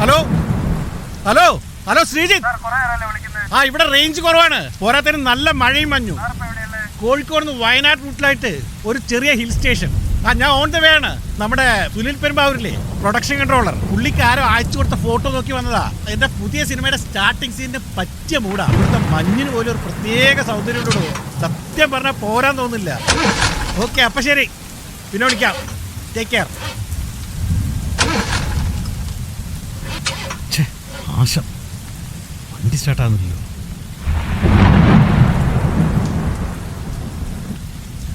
Hello? Hello? Hello Sreejith? ആ ഇവിടെ range കുറവാണ്. പോരാത്തതിന് നല്ല മഴയും മഞ്ഞു. കോഴിക്കോട് നിന്ന് വയനാട് റൂട്ടിലായിട്ട് ഒരു ചെറിയ ഹിൽ സ്റ്റേഷൻ ആ ഞാൻ ഓൺ ദ വേ ആണ്. നമ്മുടെ സുനിൽ പെരുമ്പാവൂരില്ലേ പ്രൊഡക്ഷൻ കൺട്രോളർ പുള്ളിക്ക് ആരോ അയച്ചു കൊടുത്ത ഫോട്ടോ നോക്കി വന്നതാ. എന്റെ പുതിയ സിനിമയുടെ സ്റ്റാർട്ടിംഗ് സീനിന്റെ പറ്റിയ മൂടാ ഇവിടുത്തെ മഞ്ഞിന് പോലും ഒരു പ്രത്യേക സൗന്ദര്യമുണ്ടോ സത്യം പറഞ്ഞാൽ പോരാൻ തോന്നില്ല. ഓക്കെ അപ്പൊ ശരി. പിന്നെ വിളിക്കാം. ടേക്ക് കെയർ ആശം വണ്ടി സ്റ്റാർട്ടാകുന്നില്ലല്ലോ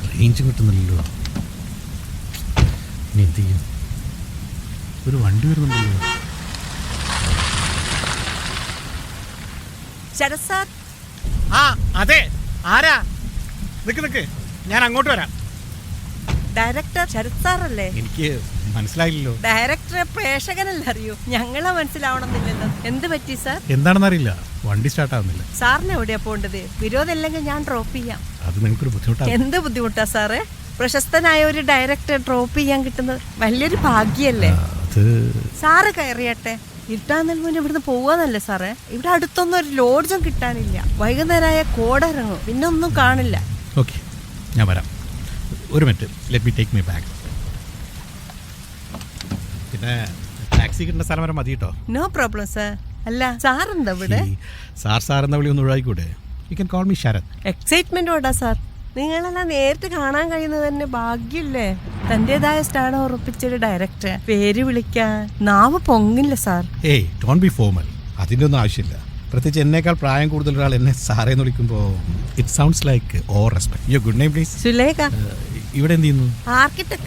റേഞ്ച് കിട്ടുന്നില്ലല്ലോ. ഇനി എന്ത് ചെയ്യും? ഒരു വണ്ടി വരുന്നുണ്ടല്ലോ. ശരത് സാർ. ആ അതെ. ആരാ? നിക്ക് നിക്ക്. ഞാൻ അങ്ങോട്ട് വരാം. ഡയറക്ടർ ശരത് സാറല്ലേ? എനിക്ക് മനസ്സിലായില്ലല്ലോ. ഡയറക്ടറെ പ്രേക്ഷകനല്ല അറിയൂ. ഞങ്ങളെ മനസ്സിലാവണമെന്നില്ലല്ലോ. എന്ത് പറ്റി സാർ? എന്താണെന്ന് അറിയില്ല വണ്ടി സ്റ്റാർട്ടാകുന്നില്ല സാറിന് എവിടെയാ പോണ്ടത് വിരോധമില്ലെങ്കിൽ ഞാൻ ഡ്രോപ്പ് ചെയ്യാം. അത് നിങ്ങൾക്കൊരു ബുദ്ധിമുട്ടാണ്. എന്ത് ബുദ്ധിമുട്ടാ സാറേ? പ്രശസ്തനായ ഒരു ഡയറക്ടർ ഡ്രോപ്പ് ചെയ്യാൻ കിട്ടുന്നത് വലിയൊരു ഭാഗ്യല്ലേ? അത് സാറ് കയറിയട്ടെ. ഇട്ടാൻ മുന്നേ ഇവിടുന്ന് പോവാന്നല്ലേ സാറേ? ഇവിടെ അടുത്തൊന്നും ഒരു ലോഡ്ജും കിട്ടാനില്ല. വൈകുന്നേരമായ കോടിറങ്ങും പിന്നെ ഒന്നും കാണില്ല. ഓക്കെ ഞാൻ വരാം. ഒരു minute. Let me take my bag പിന്നെ ടാക്സി കിട്ടുന്ന സ്ഥലം വരെ മതി കേട്ടോ നോ പ്രോബ്ലം സർ അല്ല സാർ എന്താ ഇവിടെ? സാർ സാർ എന്ന വിളി ഒന്ന് ഒഴിവാക്കൂടെ you can call me Sharath excitement എക്സൈറ്റ്മെന്റോടാ sir നിങ്ങളെല്ലാം നേരിട്ട് കാണാൻ കഴിയുന്നത് തന്നെ ഭാഗ്യല്ലേ? തന്റേതായ സ്റ്റാർ ഉറപ്പിച്ചൊരു ഡയറക്ടർ പേര് വിളിക്കാൻ നാവ് പൊങ്ങില്ല സാർ ഏയ് ഡോൺ ബി ഫോമൽ അതിന്റെ ഒന്നും ആവശ്യമില്ല. പ്രത്യേകിച്ച് എന്നേക്കാൾ പ്രായം കൂടുതൽ ഒരാൾ എന്നെ സാറേന്ന് വിളിക്കുമ്പോൾ it sounds like over respect you good name please Sulekha. ഇവിടെ എന്ത് ചെയ്യുന്നു?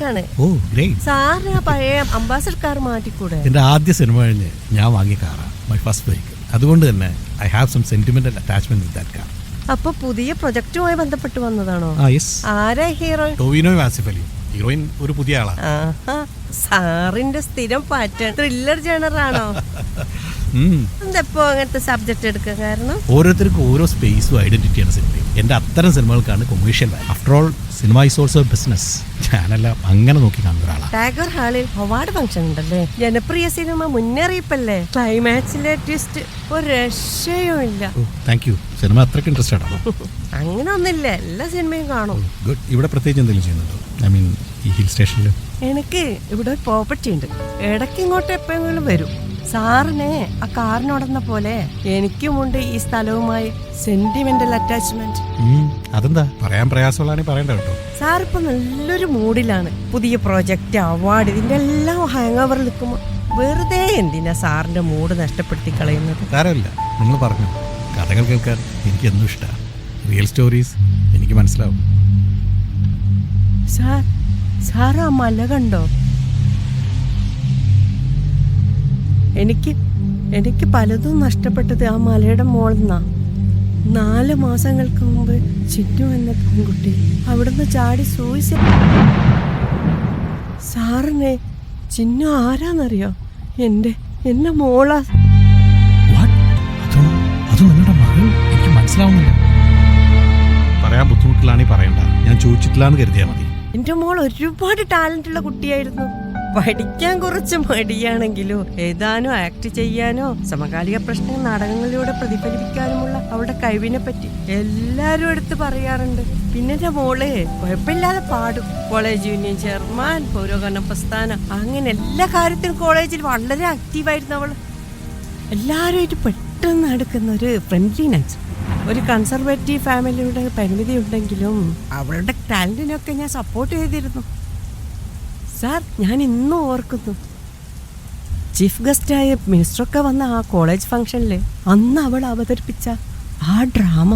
ആണ്. ഓ ഗ്രേറ്റ് സാറിന് ആ പഴയ അംബാസഡർ കാർ മാറ്റിക്കൂടെ? എന്റെ ആദ്യ സിനിമ കഴിഞ്ഞ് ഞാൻ വാങ്ങിയ കാറാണ് മൈ ഫസ്റ്റ് ബൈക്ക് അതുകൊണ്ട് തന്നെ I have some sentimental attachment with that car അപ്പൊ പുതിയ പ്രൊജക്റ്റുമായി ബന്ധപ്പെട്ട് വന്നതാണോ? ആ യെസ് ആരാ ഹീറോ ടോവിനോ ആസിഫ് അലി ഹീറോയിൻ ഒരു പുതിയ ആളാണ് ആഹാ സാറിന്റെ സ്ഥിരം പാറ്റേൺ ത്രില്ലർ ജേണറാണോ ഉം. എന്തെപ്പോ അങ്ങനത്തെ സബ്ജക്ട് എടുക്കാൻ കാരണം? ഓരോരുത്തർക്കും ഓരോ സ്പേസും ഐഡന്റിറ്റിയാണ് സിനിമയും എന്റെ അത്തരം സിനിമകൾക്കാണ് commercial after all cinema is also business ഞാനെല്ലാം അങ്ങനെ നോക്കി കാണുന്ന ഒരാളാണ്. ടാഗോർ ഹാളിൽ അവാർഡ് ഫംഗ്ഷൻ ഉണ്ടല്ലേ? ജനപ്രിയ സിനിമ മുന്നറിയിപ്പല്ലേ? ക്ലൈമാക്സിലെ ട്വിസ്റ്റ് ഒരു രക്ഷയും ഇല്ല. ഓ താങ്ക് യു സിനിമ അത്രയ്ക്ക് ഇൻട്രസ്റ്റഡ് ആണോ? അങ്ങനെ ഒന്നില്ല എല്ലാ സിനിമയും കാണും. ഗുഡ് ഇവിടെ പ്രത്യേകിച്ച് എന്തെങ്കിലും ചെയ്യുന്നുണ്ടോ? ഐ മീൻ ഈ ഹിൽ സ്റ്റേഷനിൽ എനിക്ക് ഇവിടെ ഒരു പ്രോപ്പർട്ടി ഉണ്ട്. ഇടയ്ക്ക് ഇങ്ങോട്ട് എപ്പോഴെങ്കിലും വരും. സാറിനെ ആ കാറിനോടുന്ന പോലെ എനിക്കുമുണ്ട് ഈ സ്ഥലവുമായി സെന്റിമെന്റൽ അറ്റാച്ച്മെന്റ് അതെന്താ? പറയാൻ പ്രയാസമുള്ളതാണെങ്കിൽ പറയണ്ട കേട്ടോ. സാർ ഇപ്പൊ നല്ലൊരു മൂഡിലാണ്. പുതിയ പ്രോജക്റ്റ് അവാർഡ് ഇതിന്റെ എല്ലാം ഹാങ് ഓവർ നിൽക്കുമ്പോ വെറുതെ എന്തിനാ സാറിന്റെ മൂഡ് നഷ്ടപ്പെടുത്തി കളയുന്നത്? സാരമില്ല. നിങ്ങൾ പറഞ്ഞു. കഥകൾ കേൾക്കാൻ എനിക്ക് എന്നും ഇഷ്ടമാണ് റിയൽ സ്റ്റോറീസ് എനിക്ക് മനസ്സിലാവും. സാർ സാർ ആ മല കണ്ടോ? എനിക്ക് എനിക്ക് പലതും നഷ്ടപ്പെട്ടത് ആ മലയുടെ മോളിൽ നിന്നാണ് നാല് മാസങ്ങൾക്ക് മുമ്പ് ചിന്നു എന്ന പെൺകുട്ടി അവിടുന്ന് ചാടി സൂയിസൈഡ് സാറിനെ ചിന്നു ആരാന്നറിയോ? എന്റെ എന്നെ മോളാ. മനസ്സിലാവുന്നില്ല. പറയാൻ ബുദ്ധിമുട്ടിലാണെങ്കിൽ പറയണ്ട. ഞാൻ ചോദിച്ചിട്ടില്ല എന്ന് കരുതിയാൽ മതി. എന്റെ മോൾ ഒരുപാട് ടാലന്റ് ഉള്ള കുട്ടിയായിരുന്നു. പഠിക്കാൻ കുറച്ച് മടിയാണെങ്കിലും എഴുതാനോ ആക്ട് ചെയ്യാനോ സമകാലിക പ്രശ്നങ്ങൾ നാടകങ്ങളിലൂടെ പ്രതിഫലിപ്പിക്കാനുമുള്ള അവളുടെ കഴിവിനെ പറ്റി എല്ലാരും എടുത്ത് പറയാറുണ്ട്. പിന്നെ എന്റെ മോൾ കുഴപ്പമില്ലാതെ പാടും. കോളേജ് യൂണിയൻ ചെയർമാൻ പൗരോഗമന പ്രസ്ഥാനം അങ്ങനെ എല്ലാ കാര്യത്തിനും കോളേജിൽ വളരെ ആക്റ്റീവായിരുന്നു അവൾ എല്ലാവരുമായിട്ട് പെട്ടെന്ന് നടക്കുന്ന ഒരു ഫ്രണ്ട്ലിനെസ് ഒരു കൺസർവേറ്റീവ് ഫാമിലിയുടെ പരിമിതി ഉണ്ടെങ്കിലും അവളുടെ ടാലന്റിനൊക്കെ ഞാൻ സപ്പോർട്ട് ചെയ്തിരുന്നു. സാർ ഞാൻ ഇന്നും ഓർക്കുന്നു ചീഫ് ഗസ്റ്റായ മിനിസ്റ്ററൊക്കെ വന്ന ആ കോളേജ് ഫംഗ്ഷനിൽ അന്ന് അവൾ അവതരിപ്പിച്ച ആ ഡ്രാമ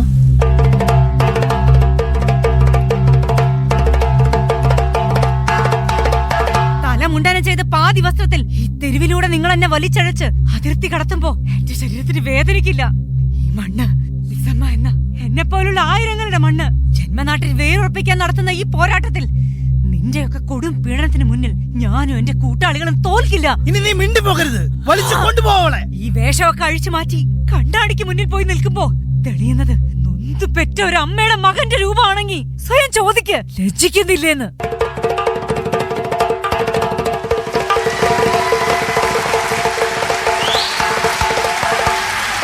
തല ചെയ്ത പാതി വസ്ത്രത്തിൽ തെരുവിലൂടെ നിങ്ങൾ എന്നെ വലിച്ചഴച്ച് അതിർത്തി കടത്തുമ്പോ എന്റെ ശരീരത്തിന് വേദനിക്കില്ല ഈ മണ്ണ് ലിസമ്മ എന്ന എന്നെ പോലുള്ള ആയിരങ്ങളുടെ മണ്ണ് ജന്മനാട്ടിൽ വേരുറപ്പിക്കാൻ നടത്തുന്ന ഈ പോരാട്ടത്തിൽ നിന്റെയൊക്കെ കൊടും പീഡനത്തിന് മുന്നിൽ ഞാനും എന്റെ കൂട്ടാളികളും തോൽക്കില്ല. ഇനി നീ മിണ്ടു പോകരുത്. വലിച്ചു കൊണ്ടുപോവളെ ഈ വേഷമൊക്കെ അഴിച്ചു മാറ്റി കണ്ടാടിക്ക് മുന്നിൽ പോയി നിൽക്കുമ്പോ തെളിയുന്നത് നൊന്തു പെറ്റ ഒരു അമ്മയുടെ മകന്റെ രൂപമാണെങ്കിൽ സ്വയം ചോദിക്ക്. ലജ്ജിക്കുന്നില്ലേന്ന്.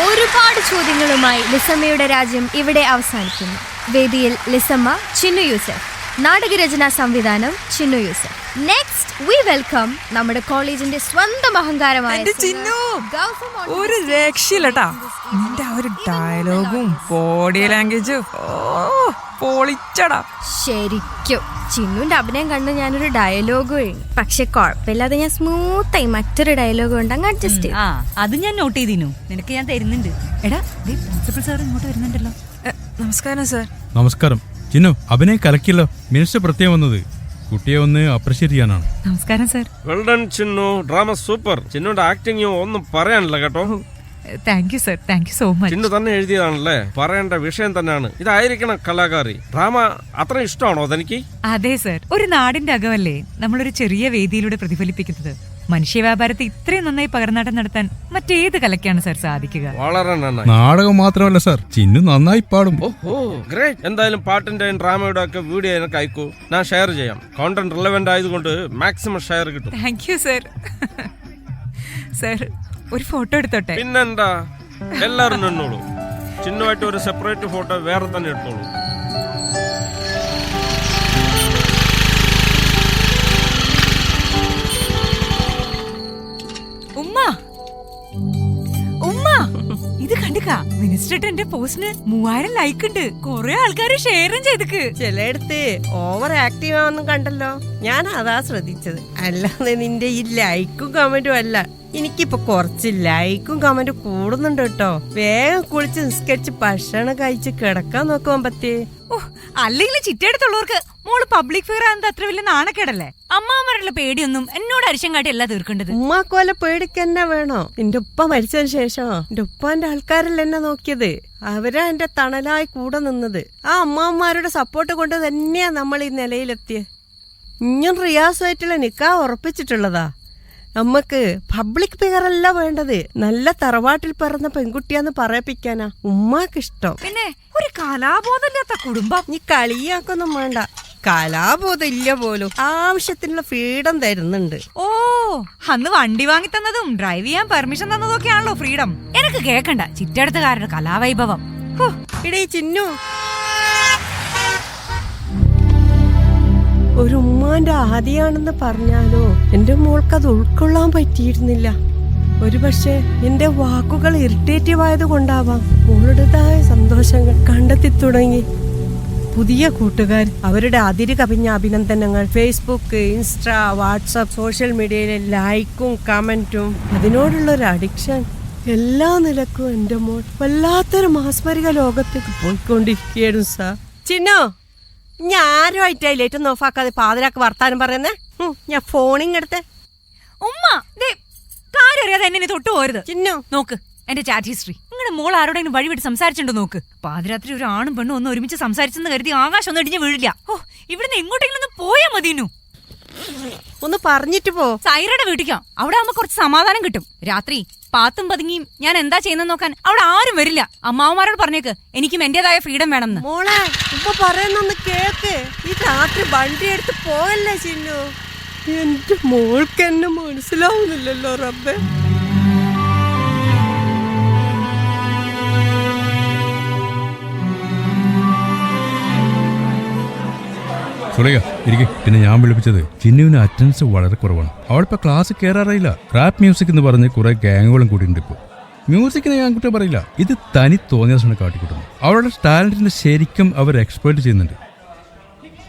ഒരുപാട് ചോദ്യങ്ങളുമായി ലിസമ്മയുടെ രാജ്യം ഇവിടെ അവസാനിക്കുന്നു. വേദിയിൽ ലിസമ്മ ചിന്നു യൂസഫ്. നാടകരചന സംവിധാനം Chinnu Yusuf. Next we welcome നമ്മുടെ കോളേജിന്റെ സ്വന്തം അഹങ്കാരമായ എന്റെ ചിന്നു ഒരു രക്ഷയില്ലട്ടാ. നിന്റെ ആ ഒരു ഡയലോഗും ബോഡി ലാംഗ്വേജും ഓ പൊളിച്ചടാ. ശരിക്കും ചിന്നുവിന്റെ അഭിനയം കണ്ട് ഞാനൊരു ഡയലോഗ് കഴിഞ്ഞു പക്ഷെ കുഴപ്പമില്ലാതെ ഞാൻ സ്മൂത്തായി മറ്റൊരു ഡയലോഗ് കൊണ്ട് അങ്ങ് അഡ്ജസ്റ്റ് ആ അത് ഞാൻ നോട്ട് ചെയ്തിനു നിനക്ക് ഞാൻ തരുന്നുണ്ട്. എടാ പ്രിൻസിപ്പൽ സാർ ഇങ്ങോട്ട് വരുന്നുണ്ടല്ലോ. നമസ്കാരം സാർ നമസ്കാരം. ചിന്നു അഭിനയം കലക്കില്ലോ മിനിസ്റ്റർ പ്രത്യേകം വന്നത് കുട്ടിയെ ഒന്ന് അപ്രീഷിയേറ്റ് ചെയ്യാനാണ്. നമസ്കാരം sir well done Chinnu. Drama super ചിന്നുടെ acting ഒന്നും പറയാനില്ല കേട്ടോ. Thank you sir thank you so much Chinnu തന്നെ എഴുതിയതാണല്ലേ? പറയേണ്ട വിഷയം തന്നെയാണ്. ഇതായിരിക്കണം കലാകാരി. ഡ്രാമ അത്ര ഇഷ്ടമാണോ തനിക്ക്? അതെ സർ ഒരു നാടിന്റെ അകമല്ലേ നമ്മളൊരു ചെറിയ വേദിയിലൂടെ പ്രതിഫലിപ്പിക്കുന്നത്? മനുഷ്യ വ്യാപാരത്തെ ഇത്രയും നന്നായി പകർന്നാട്ടം നടത്താൻ മറ്റേത് കലക്കാണ് സാർ സാധിക്കുക. വളരെ നന്നായി. നാടകം മാത്രമല്ല സാർ ചിന്നു നന്നായി പാടും. ഓഹോ ഗ്രേറ്റ് എന്തായാലും പാട്ടിന്റെയും ഡ്രാമയുടെ ഒക്കെ വീഡിയോ എനിക്ക് അയക്കൂ. ഞാൻ ഷെയർ ചെയ്യാം. കോണ്ടന്റ് റിലവന്റ് ആയതുകൊണ്ട് മാക്സിമം ഷെയർ കിട്ടും. താങ്ക് യു സാർ സാർ ഒരു ഫോട്ടോ എടുത്തോട്ടെ? പിന്നെന്താ? എല്ലാരും നിന്നോളൂ. ചിന്നുമായിട്ട് ഒരു സെപ്പറേറ്റ് ഫോട്ടോ വേറെ തന്നെ എടുത്തോളൂ. മിനിസ്റ്റർ പോസ്റ്റിന് മൂവായിരം ലൈക്ക് ഉണ്ട്. കൊറേ ആൾക്കാര് ഷെയറും ചെയ്തക്ക്. ചിലയിടത്ത് ഓവർ ആക്റ്റീവ് ആണെന്നും കണ്ടല്ലോ. ഞാൻ അതാ ശ്രദ്ധിച്ചത്. അല്ലാതെ നിന്റെ ഈ ലൈക്കും കമന്റും അല്ല. എനിക്കിപ്പോ കുറച്ച് ലൈക്കും കമന്റും കൂടുന്നുണ്ട് കേട്ടോ. വേഗം കുളിച്ച് നിസ്കരിച്ച് ഭക്ഷണം കഴിച്ച് കിടക്കാൻ നോക്കുവാൻ പറ്റേ ഓ അല്ലെങ്കിൽ ചിറ്റയെടുത്തുള്ളവർക്ക് മോൾ പബ്ലിക് ഫിഗർ ആണെന്ന് അത്ര വലിയ നാണക്കേടല്ലേ? അമ്മാമാരുള്ള പേടിയൊന്നും എന്നോട് അരിശം കാട്ടിയല്ല തീർക്കേണ്ടത്. ഉമ്മാക്കോലെ പേടിക്കന്നെ വേണോ? എന്റെ ഉപ്പ മരിച്ചതിന് ശേഷം എന്റെ ഉപ്പാന്റെ ആൾക്കാരല്ല എന്നെ നോക്കിയത്? അവരാ എന്റെ തണലായി കൂടെ നിന്നത്. ആ അമ്മാവന്മാരുടെ സപ്പോർട്ട് കൊണ്ട് തന്നെയാ നമ്മൾ ഈ നിലയിലെത്തിയത് ഇഞ്ഞും റിയാസായിട്ടുള്ള നിക്കാ ഉറപ്പിച്ചിട്ടുള്ളതാ. നമ്മക്ക് പബ്ലിക് ഫിഗറല്ല വേണ്ടത്. നല്ല തറവാട്ടിൽ പിറന്ന പെൺകുട്ടിയാന്ന് പറയിപ്പിക്കാനാ ഉമ്മാക്കിഷ്ടം പിന്നെ ഒരു കലാബോധമില്ലാത്ത കുടുംബം. നീ കളിയാക്കൊന്നും വേണ്ട. കലാബോധം ഇല്ല പോലും. ആവശ്യത്തിനുള്ള ഫ്രീഡം തരുന്നുണ്ട്. ഓ അന്ന് വണ്ടി വാങ്ങി തന്നതും ഡ്രൈവ് ചെയ്യാൻ പെർമിഷൻ തന്നതും ഒക്കെയാണല്ലോ ഫ്രീഡം. എനിക്ക് കേക്കണ്ട ചിറ്റടുത്തുകാരുടെ കലാവൈഭവം. ഇടേ ചിന്നു. ഒരു ഉമ്മാന്റെ ആദിയാണെന്ന് പറഞ്ഞാലോ എന്റെ മോൾക്ക് അത് ഉൾക്കൊള്ളാൻ പറ്റിയിരുന്നില്ല. ഒരു പക്ഷേ എന്റെ വാക്കുകൾ ഇറിറ്റേറ്റീവ് ആയത് കൊണ്ടാവാം മോളുടേതായ സന്തോഷങ്ങൾ കണ്ടെത്തി തുടങ്ങി. പുതിയ കൂട്ടുകാർ അവരുടെ അതിര് കവിഞ്ഞ അഭിനന്ദനങ്ങൾ ഫേസ്ബുക്ക് ഇൻസ്റ്റ വാട്സപ്പ് സോഷ്യൽ മീഡിയയിലെ ലൈക്കും കമന്റും അതിനോടുള്ള ഒരു അഡിക്ഷൻ എല്ലാ നിലക്കും എന്റെ മോൾ വല്ലാത്തൊരു മാസ്മരിക ലോകത്തേക്ക് പോയിക്കൊണ്ടിരിക്കുകയായിരുന്നു സാർ ചിന്നോ ഞാൻ ആയിട്ടായില്ല ലൈറ്റ് ഒന്ന് ഓഫാക്കാതെ പാതിരാക്ക് വർത്താനം പറയുന്നേ? ഞാൻ ഫോണിങ് എടുത്തേ. ഉമ്മ കാര്യം അറിയാതെ എന്നെ തൊട്ടു പോരുത് ചിന്നോ. നോക്ക്. എന്റെ ചാറ്റ് ഹിസ്റ്ററി. നിങ്ങളുടെ മോൾ ആരോടെങ്കിലും വഴി വിട്ട് സംസാരിച്ചിട്ടുണ്ടോ നോക്ക്. പാതിരാത്രി ഒരു ആണും പെണ്ണും ഒന്ന് ഒരുമിച്ച് സംസാരിച്ചെന്ന് കരുതി ആകാശം ഒന്നും ഇടിഞ്ഞ് വീഴില്ല. ഓ ഇവിടുന്ന് എങ്ങോട്ടെങ്കിലും ഒന്ന് പോയാ മതിനു ഒന്ന് പറഞ്ഞിട്ട് പോ. സൈറയുടെ വീട്ടിക്കാം. അവിടെ ആവുമ്പോ കുറച്ച് സമാധാനം കിട്ടും. രാത്രി പാത്തും പതുങ്ങിയും ഞാൻ എന്താ ചെയ്യുന്നത് നോക്കാൻ അവിടെ ആരും വരില്ല. അമ്മാവന്മാരോട് പറഞ്ഞേക്ക് എനിക്കും എന്റേതായ ഫ്രീഡം വേണമെന്ന്. മോളെ ഇപ്പൊ പറയുന്നൊന്ന് കേക്ക്. ഈ രാത്രി വണ്ടി എടുത്ത് പോകല്ലേ ചിന്നു? എന്റെ മോൾക്ക് എന്നെ മനസ്സിലാവുന്നില്ലല്ലോ റബ്ബേ. സുളക ഇരിക്കും. പിന്നെ ഞാൻ വിളിപ്പിച്ചത് ചിന്നുവിന് അറ്റൻഡൻസ് വളരെ കുറവാണ്. അവളിപ്പോ ക്ലാസ് കേറാറില്ല റാപ്പ് മ്യൂസിക് എന്ന് പറഞ്ഞ് കുറെ ഗാങ്ങുകളും കൂടിയുണ്ട് ഇപ്പോൾ മ്യൂസിക്കിനെ ഞാൻ കുറ്റം പറയില്ല. ഇത് തനി തോന്നിയ ദിവസമാണ് കാട്ടിക്കൂട്ടുന്നത് അവളുടെ ടാലന്റിനെ ശരിക്കും അവർ എക്സ്പ്ലോയിറ്റ് ചെയ്യുന്നുണ്ട്.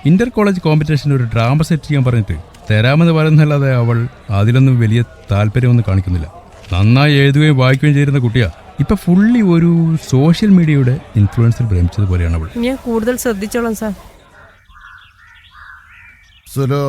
ഇന്റർ കോളേജ് കോമ്പറ്റീഷന് ഒരു ഡ്രാമ സെറ്റ് ചെയ്യാൻ പറഞ്ഞിട്ട് തരാമെന്ന് പറയുന്നതല്ലാതെ അവൾ അതിലൊന്നും വലിയ താല്പര്യമൊന്നും കാണിക്കുന്നില്ല. നന്നായി എഴുതുകയും വായിക്കുകയും ചെയ്യുന്ന കുട്ടിയാ. ഇപ്പൊ ഫുള്ളി ഒരു സോഷ്യൽ മീഡിയയുടെ ഇൻഫ്ലുവൻസിൽ ഭ്രമിച്ചതുപോലെയാണ് അവൾ. ഞാൻ കൂടുതൽ ശ്രദ്ധിച്ചോളാം സാർ. സുലോ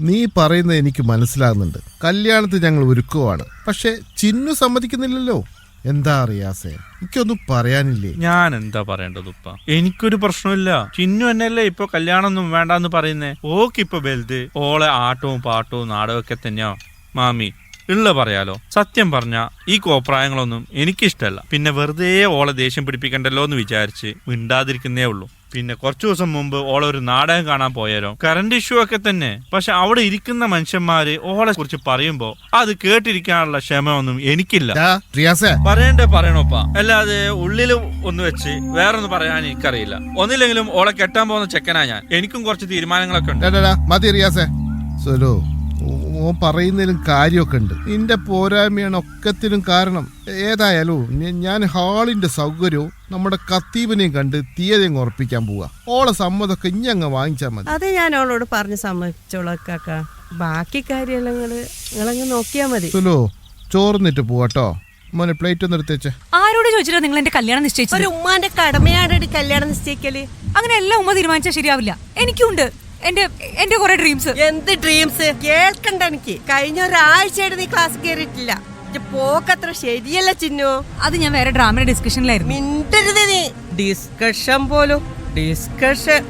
നീ പറയുന്നത് എനിക്ക് മനസ്സിലാകുന്നുണ്ട്. കല്യാണത്തിന് ഞങ്ങൾ ഒരുക്കുവാണ്. പക്ഷെ ചിന്നു സമ്മതിക്കുന്നില്ലല്ലോ. എന്താ അറിയാസേ എനിക്കൊന്നും പറയാനില്ലേ? ഞാൻ എന്താ പറയേണ്ടത് ഉപ്പ? എനിക്കൊരു പ്രശ്നമില്ല ചിന്നു എന്നല്ലേ ഇപ്പൊ കല്യാണം ഒന്നും വേണ്ടെന്ന് പറയുന്നേ? ഓക്കിപ്പൊ വലുത് ഓളെ ആട്ടവും പാട്ടവും നാടകമൊക്കെ തന്നെയോ. മാമി ഉള്ള പറയാലോ. സത്യം പറഞ്ഞ ഈ കോപ്രായങ്ങളൊന്നും എനിക്കിഷ്ടല്ല. പിന്നെ വെറുതെ ഓളെ ദേഷ്യം പിടിപ്പിക്കണ്ടല്ലോ എന്ന് വിചാരിച്ച് മിണ്ടാതിരിക്കുന്നേ ഉള്ളൂ. പിന്നെ കുറച്ചു ദിവസം മുമ്പ് ഓളെ ഒരു നാടകം കാണാൻ പോയാലോ കറണ്ട് ഇഷ്യൂ ഒക്കെ തന്നെ. പക്ഷെ അവിടെ ഇരിക്കുന്ന മനുഷ്യന്മാര് ഓളെ കുറിച്ച് പറയുമ്പോ അത് കേട്ടിരിക്കാനുള്ള ക്ഷമയൊന്നും എനിക്കില്ല. പറയണ്ടേ പറയണോപ്പാ. അല്ലാതെ ഉള്ളിൽ ഒന്ന് വെച്ച് വേറൊന്നും പറയാൻ എനിക്കറിയില്ല. ഒന്നില്ലെങ്കിലും ഓളെ കെട്ടാൻ പോകുന്ന ചെക്കനാ ഞാൻ. എനിക്കും കുറച്ച് തീരുമാനങ്ങളൊക്കെ ഉണ്ട്. മതി റിയാസേ. സുലു ഓൻ പറയുന്നതിലും കാര്യമൊക്കെ ഉണ്ട്. നിന്റെ പോരായ്മയാണ് ഒക്കത്തിനും കാരണം. ഏതായാലും ഞാൻ ഹാളിന്റെ സൗകര്യവും നമ്മുടെ കത്തീബിനെയും കണ്ട് തീയതിയും ഉറപ്പിക്കാൻ പോവാ. ഓളെ സമ്മതമൊക്കെ ഇനി അങ്ങ് വാങ്ങിച്ചാൽ മതി. അത് ഞാൻ ഓളോട് പറഞ്ഞ് സമ്മതിച്ചോളൊക്കെ കാക്ക ബാക്കി കാര്യമെല്ലാം നിങ്ങൾ നിങ്ങളങ്ങ് നോക്കിയാ മതി. സുലോ ചോർന്നിട്ട് പോവാട്ടോ മോനെ പ്ലേറ്റ് ഒന്ന് എടുത്തേച്ചേ. ആരോട് ചോദിച്ചിട്ടാ നിങ്ങൾ എന്റെ കല്യാണം നിശ്ചയിച്ചത്? ഒരു ഉമ്മാന്റെ കടമയാണ് കല്യാണം നിശ്ചയിക്കൽ. അങ്ങനെ എല്ലാം ഉമ്മ തീരുമാനിച്ചാൽ ശരിയാവില്ല. എനിക്കുണ്ട്. എന്റെ എന്റെ കുറെ ഡ്രീംസ് എന്ത് ഡ്രീംസ് കേൾക്കണ്ട എനിക്ക്. കഴിഞ്ഞ ഒരാഴ്ചയായിട്ട് നീ ക്ലാസ് കയറിയിട്ടില്ല പോക്കത്ര ശരിയല്ല ചിന്നു. അത് ഞാൻ വേറെ ഡ്രാമ ഡിസ്കഷനിലായിരുന്നു മിണ്ടരുത് നീ. ഡിസ്കഷൻ പോലും. ഡിസ്കഷൻ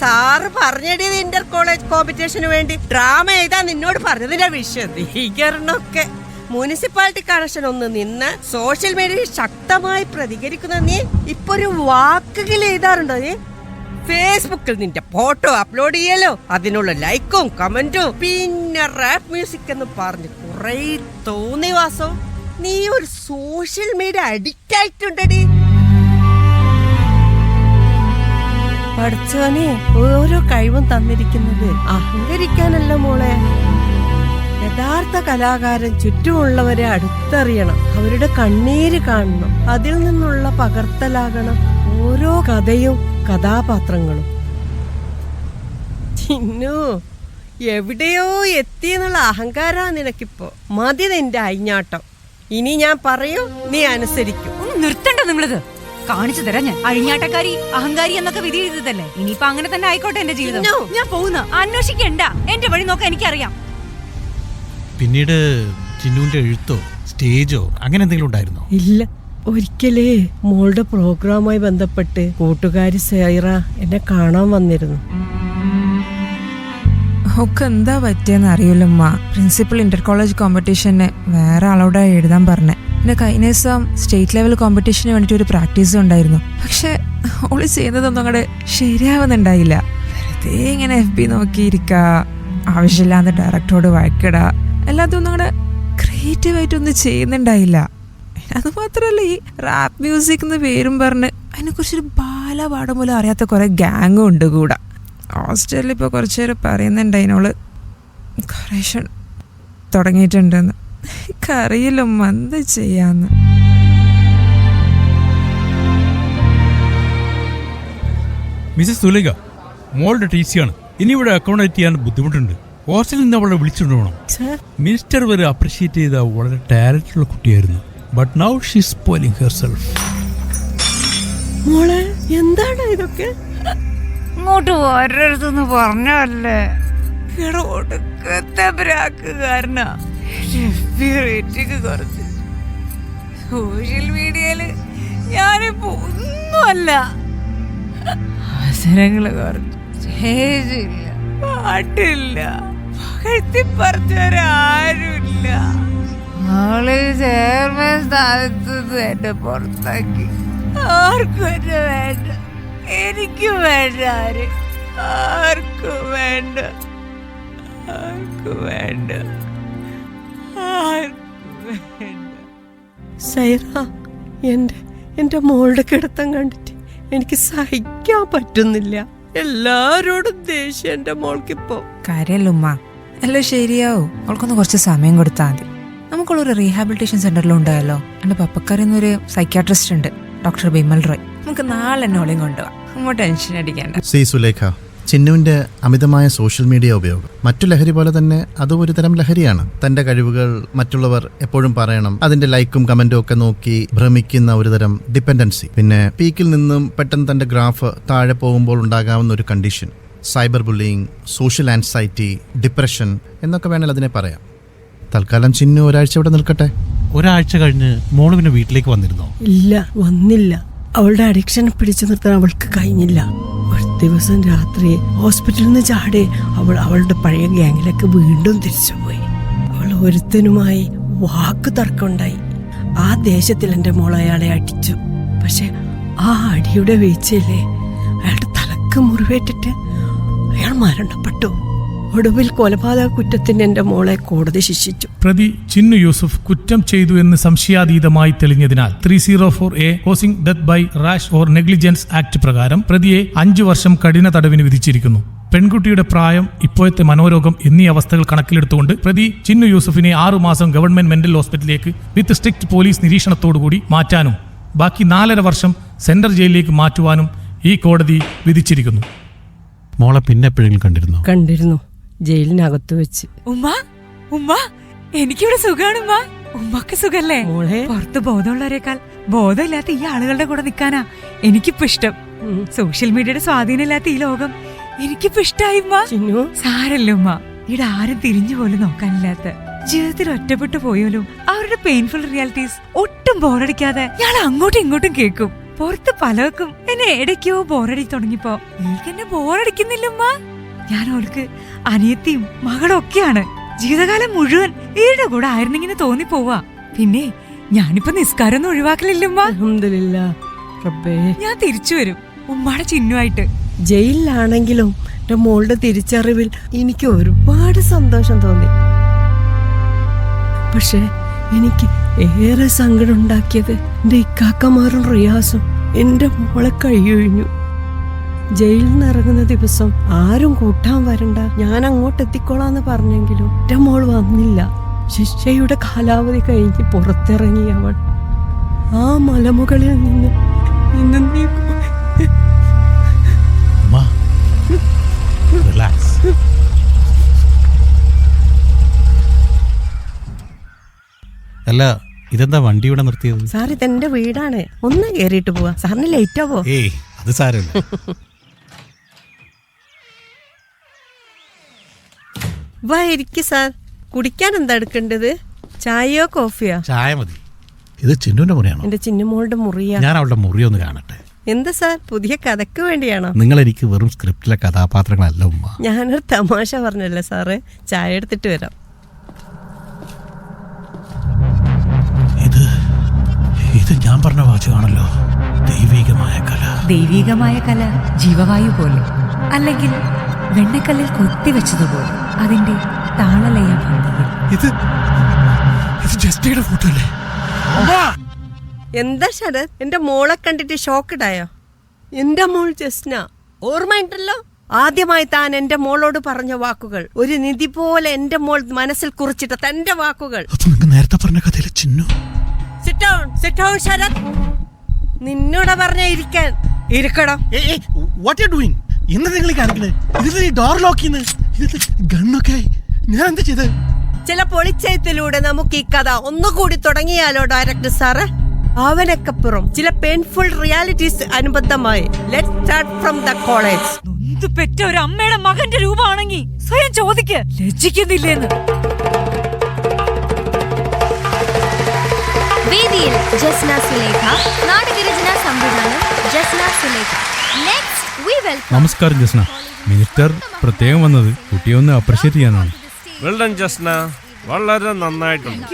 സാറ് പറഞ്ഞടി ഇന്റർ കോളേജ് കോമ്പറ്റീഷന് വേണ്ടി. ഡ്രാമ എഴുതാൻ നിന്നോട് പറഞ്ഞതിന്റെ വിശദീകരണമൊക്കെ മുനിസിപ്പാലിറ്റി കണക്ഷൻ ഒന്ന് നിന്ന് സോഷ്യൽ മീഡിയയിൽ ശക്തമായി പ്രതികരിക്കുന്ന നീ ഇപ്പൊ ഒരു വാക്കുകൾ എഴുതാറുണ്ടോ നീ? ഫേസ്ബുക്കിൽ നിന്റെ ഫോട്ടോ അപ്ലോഡ് ചെയ്യലോ? അതിനുള്ള ലൈക്കും കമന്റും പിന്നെ റാപ്പ് മ്യൂസിക് എന്ന് പറഞ്ഞ് കുറെ തോന്നി വാസോ. നീ ഒരു സോഷ്യൽ മീഡിയ അഡിക്റ്റ് ആയിട്ടുണ്ടടി. പഠിച്ചവനെ ഓരോ കഴിവും തന്നിരിക്കുന്നത് അഹങ്കരിക്കാനല്ല മോളെ. യഥാർത്ഥ കലാകാരൻ ചുറ്റുമുള്ളവരെ അടുത്തറിയണം. അവരുടെ കണ്ണീര് കാണണം. അതിൽ നിന്നുള്ള പകർത്തലാകണം. ഓരോ കഥയും കഥാപാത്രങ്ങളും. ചിന്നു എവിടെയോ എത്തിയെന്നുള്ള അഹങ്കാരാ നിനക്കിപ്പോ. മതി നിന്റെ അയിഞ്ഞാട്ടം ഇനി ഞാൻ പറയൂ നീ അനുസരിക്കും. ഒന്ന് നിർത്തണ്ട നിങ്ങളിത്. കാണിച്ചു തരാം ഞാൻ. അഴിഞ്ഞാട്ടക്കാരി അഹങ്കാരി എന്നൊക്കെ വിധി എഴുതല്ലേ ഇനിയിപ്പൊ അങ്ങനെ തന്നെ ആയിക്കോട്ടെ എന്റെ ജീവിതം. ഞാൻ പോകുന്ന. അന്വേഷിക്കണ്ട. എന്റെ വഴി നോക്കാൻ എനിക്കറിയാം. പിന്നീട് ചിന്നുവിന്റെ എഴുത്തോ സ്റ്റേജോ അങ്ങനെ എന്തെങ്കിലും ഉണ്ടായിരുന്നോ? ഇല്ല. ഒരിക്കലേ മോളുടെ പ്രോഗ്രാമായി ബന്ധപ്പെട്ട് കൂട്ടുകാരി സൈറ എന്നെ കാണാൻ വന്നിരുന്നു. ഒക്കെ എന്താ പറ്റിയെന്ന് അറിയില്ലമ്മ പ്രിൻസിപ്പൽ ഇന്റർ കോളേജ് കോമ്പറ്റീഷന് വേറെ ആളോടെ എഴുതാൻ പറഞ്ഞേ. പിന്നെ കഴിഞ്ഞ ദിവസം സ്റ്റേറ്റ് ലെവൽ കോമ്പറ്റീഷന് വേണ്ടിയിട്ട് ഒരു പ്രാക്ടീസ് ഉണ്ടായിരുന്നു. പക്ഷെ ഓൾ ചെയ്യുന്നതൊന്നും അങ്ങോട്ട് ശരിയാവുന്നുണ്ടായില്ല. വെറുതെ ഇങ്ങനെ എഫ് ബി നോക്കിയിരിക്ക. ആവശ്യമില്ലാന്ന് ഡയറക്ടറോട് വഴക്കിട. എല്ലാത്തൊന്നും അങ്ങോട്ട് ക്രിയേറ്റീവ് ആയിട്ടൊന്നും ചെയ്യുന്നുണ്ടായില്ല. അത് മാത്രമല്ല ഈ റാപ്പ് മ്യൂസിക് എന്ന് പേരും പറഞ്ഞ് അതിനെക്കുറിച്ചൊരു ബാലപാഠം പോലും അറിയാത്ത കുറേ ഗ്യാങ്ങും ഉണ്ട് കൂടെ. ഹോസ്റ്റലിൽ ഇപ്പോൾ കുറച്ച് പേര് പറയുന്നുണ്ട് അതിനോൾ കുറേശ്ശെ തുടങ്ങിയിട്ടുണ്ടെന്ന്. എനിക്കറിയില്ല എന്ത് ചെയ്യാന്ന്. മിസസ് സുലേഖ മോളുടെ ടി സി ആണ് ഇനി ഇവിടെ അക്കോമഡേറ്റ് ചെയ്യാൻ ബുദ്ധിമുട്ടുണ്ട്. ഹോസ്റ്റലിൽ നിന്ന് അവളെ വിളിച്ചുകൊണ്ടുപോകണം മിനിസ്റ്റർ വരെ അപ്രിഷിയേറ്റ് ചെയ്ത വളരെ ടാലന്റ് ഉള്ള കുട്ടിയായിരുന്നു. But now she spoiling herself മോളെ എന്താണ് ഇതൊക്കെ? ഇങ്ങോട്ട് വരരുതെന്ന് പറഞ്ഞല്ലേ ഒടുക്കത്തെ ബ്രാക്കുകാരനാ റേറ്റിംഗ് കുറച്ച്. സോഷ്യൽ മീഡിയയിൽ ഞാനിപ്പോ ഒന്നുമല്ല. അവസരങ്ങൾ കുറച്ച്. സ്റ്റേജില്ല പാട്ടില്ല പകഴ്ത്തി പറഞ്ഞവരാരുമില്ല അവൾ ചെയർമാൻ സ്ഥാനത്തുനിന്ന് എന്നെ പുറത്താക്കി. ആർക്കും എന്നെ വേണ്ട. എനിക്ക് വേണ്ട ആര്. ആർക്കും വേണ്ട. ആർക്കും വേണ്ട. ആർക്കും വേണ്ട. സൈറ എന്റെ എന്റെ മോളുടെ കിടത്തം കണ്ടിട്ട് എനിക്ക് സഹിക്കാൻ പറ്റുന്നില്ല. എല്ലാരോടും ദേഷ്യം എന്റെ മോൾക്കിപ്പോ. കാര്യല്ല ഉമ്മ? എല്ലാം ശരിയാവും. അവൾക്കൊന്ന് കുറച്ച് സമയം കൊടുത്താൽ മതി. നമുക്കുള്ളൊരു റീഹാബിലിറ്റേഷൻ സെന്ററിലും ഉണ്ടായല്ലോ. എന്റെ പപ്പക്കാരെന്നൊരു സൈക്യാട്രിസ്റ്റ് ഉണ്ട് ഡോക്ടർ ബിമൽ റോയ്. നമുക്ക് നാളെ ഓളെയും കൊണ്ടുപോവാം ടെൻഷൻ ചിന്നുവിന്റെ അമിതമായ സോഷ്യൽ മീഡിയ ഉപയോഗം. മറ്റു ലഹരി പോലെ തന്നെ അത് ഒരു തരം ലഹരിയാണ്. തന്റെ കഴിവുകൾ മറ്റുള്ളവർ എപ്പോഴും പറയണം. അതിന്റെ ലൈക്കും കമന്റും ഒക്കെ നോക്കി ഭ്രമിക്കുന്ന ഒരു തരം ഡിപ്പെൻഡൻസി പിന്നെ പീക്കിൽ നിന്നും പെട്ടെന്ന് തന്റെ ഗ്രാഫ് താഴെ പോകുമ്പോൾ ഉണ്ടാകാവുന്ന ഒരു condition cyber bullying social anxiety depression എന്നൊക്കെ വേണമെങ്കിൽ അതിനെ പറയാം. തൽക്കാലം ചിന്നു ഒരാഴ്ച ഇവിടെ നിൽക്കട്ടെ. ഒരാഴ്ച കഴിഞ്ഞ് മോൾ പിന്നെ വീട്ടിലേക്ക് വന്നിരുന്നോ? ഇല്ല വന്നില്ല. അവളുടെ അഡിക്ഷൻ പിടിച്ചു നിർത്താൻ അവൾക്ക് കഴിഞ്ഞില്ല. ഒരു ദിവസം രാത്രി ഹോസ്പിറ്റലിൽ നിന്ന് ചാടി അവൾ അവളുടെ പഴയ ഗ്യാങ്ങിലേക്ക് വീണ്ടും തിരിച്ചു പോയി അവൾ ഒരുത്തനുമായി വാക്ക് തർക്കമുണ്ടായി. ആ ദേശത്തിൽ എന്റെ മോൾ അയാളെ അടിച്ചു. പക്ഷെ ആ അടിയുടെ വീഴ്ചയില്ലേ അയാളുടെ തലക്ക് മുറിവേറ്റിട്ട് അയാൾ മരണപ്പെട്ടു. ഒടുവിൽ കൊലപാതക കുറ്റത്തിന് എന്റെ മോളെ കോടതി ശിക്ഷിച്ചു. പ്രതി ചിന്നു യൂസുഫ് കുറ്റം ചെയ്തു എന്ന് സംശയാതീതമായി തെളിഞ്ഞതിനാൽ three zero four A causing death by rash or negligence act പ്രകാരം പ്രതിയെ അഞ്ചു വർഷം കഠിന തടവിന് വിധിച്ചിരിക്കുന്നു. പെൺകുട്ടിയുടെ പ്രായം ഇപ്പോഴത്തെ മനോരോഗം എന്നീ അവസ്ഥകൾ കണക്കിലെടുത്തുകൊണ്ട് പ്രതി ചിന്നു യൂസുഫിനെ ആറുമാസം ഗവൺമെന്റ് മെന്റൽ ഹോസ്പിറ്റലിലേക്ക് വിത്ത് സ്ട്രിക്ട് പോലീസ് നിരീക്ഷണത്തോടുകൂടി മാറ്റാനും ബാക്കി നാലര വർഷം സെൻട്രൽ ജയിലിലേക്ക് മാറ്റുവാനും ഈ കോടതി വിധിച്ചിരിക്കുന്നു. മോളെ പിന്നെ എപ്പോഴെങ്കിലും കണ്ടിരുന്നോ? കണ്ടിരുന്നു. ജയിലിനകത്ത് വെച്ച്. ഉമ്മ ഉമ്മ എനിക്കിവിടെ സുഖാണ് ഉമ്മ. ഉമ്മക്ക് സുഖല്ലേ? മോളെ. പുറത്ത് ബോധമുള്ളവരെക്കാൾ ബോധമില്ലാത്ത ഈ ആളുകളുടെ കൂടെ നിൽക്കാനാ എനിക്കിപ്പോ ഇഷ്ടം. സോഷ്യൽ മീഡിയയുടെ സ്വാധീനമില്ലാത്ത ഈ ലോകം എനിക്കിപ്പോ ഇഷ്ടായി ഉമ്മ. സാരല്ല ഉമ്മ. ഇവിടെ ആരും തിരിഞ്ഞു പോലും നോക്കാനില്ലാത്ത. ജീവിതത്തിൽ ഒറ്റപ്പെട്ടു പോയാലും അവരുടെ പെയിൻഫുൾ റിയാലിറ്റീസ് ഒട്ടും ബോറടിക്കാതെ ഞാൻ അങ്ങോട്ടും ഇങ്ങോട്ടും കേൾക്കും. പുറത്ത് പലർക്കും എന്നെ ഇടയ്ക്കോ ബോറടി തുടങ്ങിയപ്പോ എനിക്ക് എന്നെ ബോറടിക്കുന്നില്ല ഉമ്മ. ഞാൻ അവൾക്ക് അനിയത്തിയും മകളും ഒക്കെയാണ്. ജീവിതകാലം മുഴുവൻ ഈയുടെ കൂടെ തോന്നി തോന്നിപ്പോവാ. പിന്നെ ഞാനിപ്പോ നിസ്കാരം ഒഴിവാക്കലില്ല ഉമ്മ അൽഹംദുലില്ലാ റബ്ബേ. ഞാൻ തിരിച്ചു വരും. ഉമ്മാടെ ചിഹ്നമായിട്ട്. ജയിലിലാണെങ്കിലും എന്റെ മോളുടെ തിരിച്ചറിവിൽ എനിക്ക് ഒരുപാട് സന്തോഷം തോന്നി. പക്ഷെ എനിക്ക് ഏറെ സങ്കടം ഉണ്ടാക്കിയത് എന്റെ ഇക്കാക്കമാരും റിയാസും എന്റെ മോളെ കഴിയൊഴിഞ്ഞു ജയിലിൽ നിന്ന് ഇറങ്ങുന്ന ദിവസം ആരും കൂട്ടാൻ വരണ്ട. ഞാൻ അങ്ങോട്ട് എത്തിക്കോളാന്ന് പറഞ്ഞെങ്കിലും ഒറ്റ മോൾ വന്നില്ല. ശിക്ഷയുടെ കാലാവധി കഴിഞ്ഞ് പുറത്തിറങ്ങി അവൾ. ആ മലമുകളിൽ നിന്ന് ഇന്ന് നീ റിലാക്സ് അല്ല ഇതെന്താ വണ്ടി ഇവിടെ നിർത്തിയത്? സാർ ഇതെന്റെ വീടാണ്. ഒന്ന് കേറിയിട്ട് പോവാ. സാറിന് ലേറ്റ് ആവോ? ഏയ് അത് സാരമില്ല. വാ ഇരിക്കു സാർ. കുടിക്കാൻ എന്താ എടുക്കേണ്ടത്? ചായയോ കോഫിയോ? ചായ മതി. ഇത് ചിന്നുവിന്റെ മുറിയാണോ? എന്റെ ചിന്നുമോളുടെ മുറിയാ. ഞാൻ അവളുടെ മുറി ഒന്ന് കാണട്ടെ. എന്താ സാർ? പുതിയ കഥക്ക് വേണ്ടിയാണോ? നിങ്ങൾ എനിക്ക് വെറും സ്ക്രിപ്റ്റിലെ കഥാപാത്രങ്ങളല്ല ഉമ്മ. ഞാനൊരു തമാശ പറഞ്ഞല്ലേ സാറ്? ചായ എടുത്തിട്ട് വരാം. ഇത് ഇത് ഞാൻ പറഞ്ഞ വാചകമാണല്ലോ. ദൈവികമായ കല. ദൈവികമായ കല ജീവവായു പോലെ. അല്ലെങ്കിൽ വെണ്ണക്കല്ലിൽ കൊത്തിവെച്ചതുപോലെ. അതിന്റെ താളലയ ഭംഗിയിൽ. ഇത് ഇത് ജസ്റ്റിയുടെ ഫോട്ടോ അല്ലേ? എന്താ ശരത്? എന്റെ മോളെ കണ്ടിട്ട് ഷോക്ക് ഷോക്കഡായോ എന്റെ മോൾ ജസ്ന ഓർമ്മയുണ്ടല്ലോ? ആദ്യമായി താൻ എന്റെ മോളോട് പറഞ്ഞ വാക്കുകൾ. ഒരു നിധി പോലെ എന്റെ മോൾ മനസ്സിൽ കുറിച്ചിട്ട തന്റെ വാക്കുകൾ. നേരത്തെ പറഞ്ഞ കഥയിലെ ചിന്നു? ശരത്. നിന്നോട് പറഞ്ഞ ഇരിക്കാൻ. ഇരിക്കണം വാട്ട് യു ഡൂയിങ് എന്താ നിങ്ങൾ കാണിക്കണേ? ഇതിൽ ഡോർ ലോക്ക് ചെയ്യുന്നത് ഗണ്ണൊക്കെ ഞാൻ എന്താ ചെയ്ത്? ചില പൊളിച്ചയത്തിലൂടെ നമുക്ക് ഈ കഥ ഒന്നുകൂടി തുടങ്ങിയാലോ ഡയറക്ടർ സാറ്? അവനക്കപ്പുറം ചില പെയിൻഫുൾ റിയാലിറ്റീസ് അനുബന്ധമായി. Let start from the college നൊന്ത് പെറ്റ ഒരു അമ്മയുടെ മകന്റെ രൂപമാണെങ്കിൽ സ്വയം ചോദിക്ക്. ലജ്ജിക്കുന്നില്ലേന്ന്. വേദിയിൽ ജസ്ന സുലേഖ നാടകരചന സംവിധാനം Jasna Sulekha. Next we welcome നമസ്കാരം ജസ്ന. മിനിസ്റ്റർ പ്രത്യേകം വന്നത് കുട്ടിയെ ഒന്ന് അപ്രിഷ്യേറ്റ് ചെയ്യാനാണ് വെൽഡൺ ജസ്ന. വളരെ നന്നായിട്ടുണ്ട്.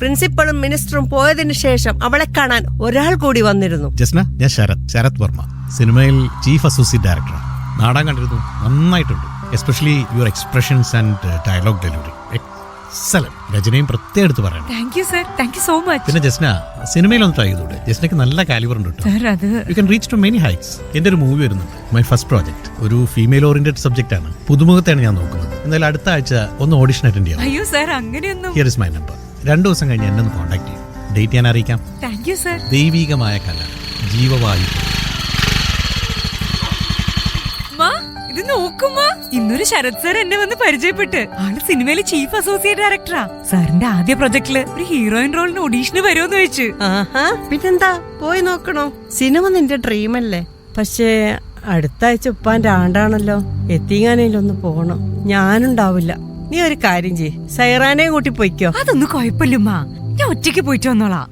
പ്രിൻസിപ്പളും മിനിസ്റ്ററും പോയതിനു ശേഷം അവളെ കാണാൻ ഒരാൾ കൂടി വന്നിരുന്നു. ജസ്ന ഞാൻ ശരത് ശരത് വർമ്മ. സിനിമയിൽ ചീഫ് അസോസിയേറ്റ് ഡയറക്ടറാണ് നാടകം കണ്ടിരുന്നു. നന്നായിട്ടുണ്ട്. Especially your expressions and dialogue delivery excellent രചനയും പ്രത്യേകം എടുത്ത് പറയണം. Thank you sir thank you so much പിന്നെ ജസ്ന സിനിമയിലൊന്ന് ട്രൈ ചെയ്തൂടെ? ജസ്നയ്ക്ക് നല്ല കാലിബർ ഉണ്ട് കേട്ടോ. സർ അത് you can reach to many heights എന്റെ ഒരു മൂവി വരുന്നുണ്ട്. മൈ ഫസ്റ്റ് പ്രോജക്റ്റ് ഒരു ഫീമെയിൽ ഓറിയന്റഡ് സബ്ജക്റ്റ് ആണ്. പുതുമുഖത്തെയാണ് ഞാൻ നോക്കുന്നത്. എന്തായാലും അടുത്ത ആഴ്ച ഒന്ന് ഓഡിഷൻ അറ്റൻഡ് ചെയ്യാം. അയ്യോ സർ അങ്ങനെയൊന്നും. ഹിയർ ഇസ് മൈ നമ്പർ രണ്ട് ദിവസം കഴിഞ്ഞ് എന്നെ ഒന്ന് കോൺടാക്ട് ചെയ്യും. ഡേറ്റ് ഞാൻ അറിയിക്കാം. താങ്ക് യു സർ ദൈവികമായ കല. ജീവവായു. മാ ഇത് നോക്കുമ്പോ ഇന്നൊരു ശരത് സാർ എന്നെ വന്ന് പരിചയപ്പെട്ട്. ആൾ സിനിമയിലെ ചീഫ് അസോസിയേറ്റ് ഡയറക്ടറാ സാറിന്റെ ആദ്യ പ്രൊജക്ടിൽ ഒരു ഹീറോയിൻ റോളിന് ഓഡീഷന് വരുമെന്ന് ചോദിച്ചു ആഹാ. പിന്നെന്താ? പോയി നോക്കണോ? സിനിമ നിന്റെ ഡ്രീം അല്ലേ? പക്ഷേ അടുത്ത ആഴ്ച ഉപ്പാന്റെ ആണ്ടാണല്ലോ എത്തിങ്ങാനയിലൊന്ന് പോണം. ഞാനുണ്ടാവില്ല. നീ ഒരു കാര്യം ചെയ് സൈറാനെ കൂട്ടി പോയിക്കോ. അതൊന്നും കുഴപ്പമില്ലമ്മ ഞാൻ ഒറ്റയ്ക്ക് പോയിട്ട് വന്നോളാം.